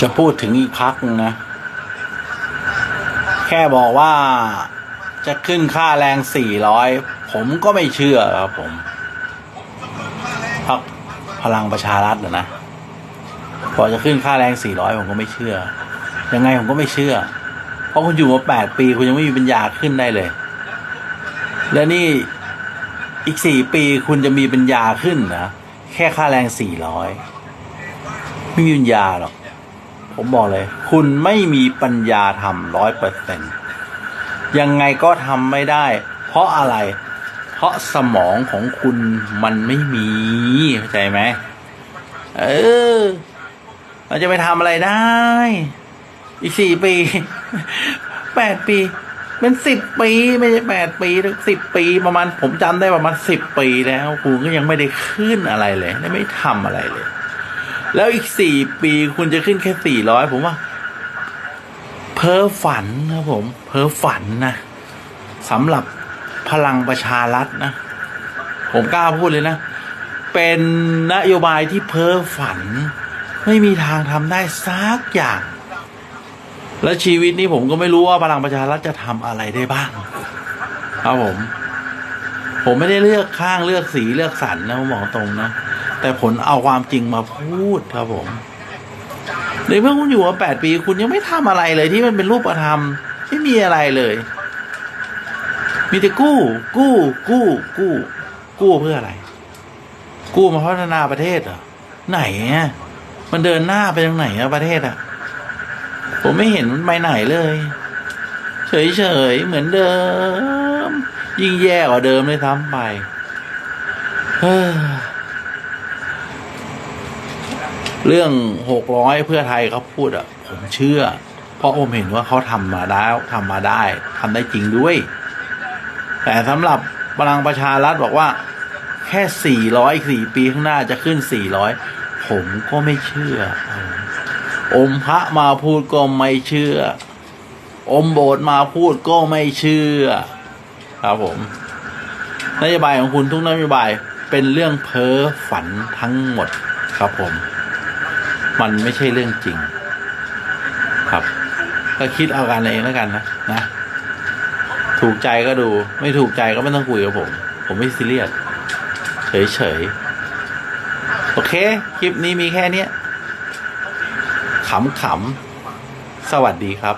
จะพูดถึงอีกพักหนึงนะ แค่บอกว่าจะขึ้นค่าแรงสี่ร้อยผมก็ไม่เชื่อครับผมพักพลังประชารัฐนะนะพอจะขึ้นค่าแรงสี่ร้อยผมก็ไม่เชื่อ ยังไงผมก็ไม่เชื่อ เพราะคุณอยู่มาแปดปีคุณยังไม่มีปัญญาขึ้นได้เลย และนี่อีกสี่ปีคุณจะมีปัญญาขึ้นนะ แค่ค่าแรงสี่ร้อยไม่มีปัญญาหรอก ผมบอกเลย คุณไม่มีปัญญาทำร้อยเปอร์เซ็นยังไงก็ทำไม่ได้ เพราะอะไร เพราะสมองของคุณมันไม่มีเข้าใจไหมเออเราจะไปทำอะไรได้ อีกสี่ปีแปดปี เป็นสิบปีไม่ใช่แปดปีหรือสิบปีประมาณผมจำได้ประมาณสิบปีแล้วคุณก็ยังไม่ได้ขึ้นอะไรเลย ไม่ทำอะไรเลย แล้วอีกสี่ปีคุณจะขึ้นแค่สี่ร้อยผมว่า เพ้อฝันนะผม เพ้อฝันนะสำหรับพลังประชารัฐนะ ผมกล้าพูดเลยนะ เป็นนโยบายที่เพ้อฝัน ไม่มีทางทำได้สักอย่าง และชีวิตนี้ผมก็ไม่รู้ว่าพลังประชารัฐจะทำอะไรได้บ้าง ครับผม ผมไม่ได้เลือกข้างเลือกสีเลือกสันนะผมบอกตรงนะ แต่ผลเอาความจริงมาพูดครับผมในเมื่อคุณอยู่มาแปดปี คุณยังไม่ทำอะไรเลยที่มันเป็นรูปธรรมไม่มีอะไรเลย มีแต่กู้ กู้ กู้ กู้ กู้เพื่ออะไร กู้มาพัฒนาประเทศเหรอไหนอะมันเดินหน้าไปทางไหนอะประเทศอะผมไม่เห็นมันไปไหนเลย เฉยๆเหมือนเดิม ยิ่งแย่กว่าเดิมเลยทำไปเฮ้อ เรื่องหกร้อยเพื่อไทยเขาพูดอะ ผมเชื่อ เพราะผมเห็นว่าเขาทำมาแล้วทำมาได้ทำได้จริงด้วย แต่สำหรับพลังประชารัฐบอกว่า แค่สี่ร้อยสี่ปีข้างหน้าจะขึ้นสี่ร้อยผมก็ไม่เชื่อออมพระมาพูดก็ไม่เชื่อ อมโบสถ์มาพูดก็ไม่เชื่อ ครับผมนโยบายของคุณทุกนโยบายเป็นเรื่องเพ้อฝันทั้งหมดครับผม มันไม่ใช่เรื่องจริง ครับ ก็คิดเอากันเองแล้วกันนะนะถูกใจก็ดู ไม่ถูกใจก็ไม่ต้องคุยกับผม ผมไม่ซีเรียสเฉยๆโอเค คลิปนี้มีแค่เนี้ยขำๆสวัสดีครับ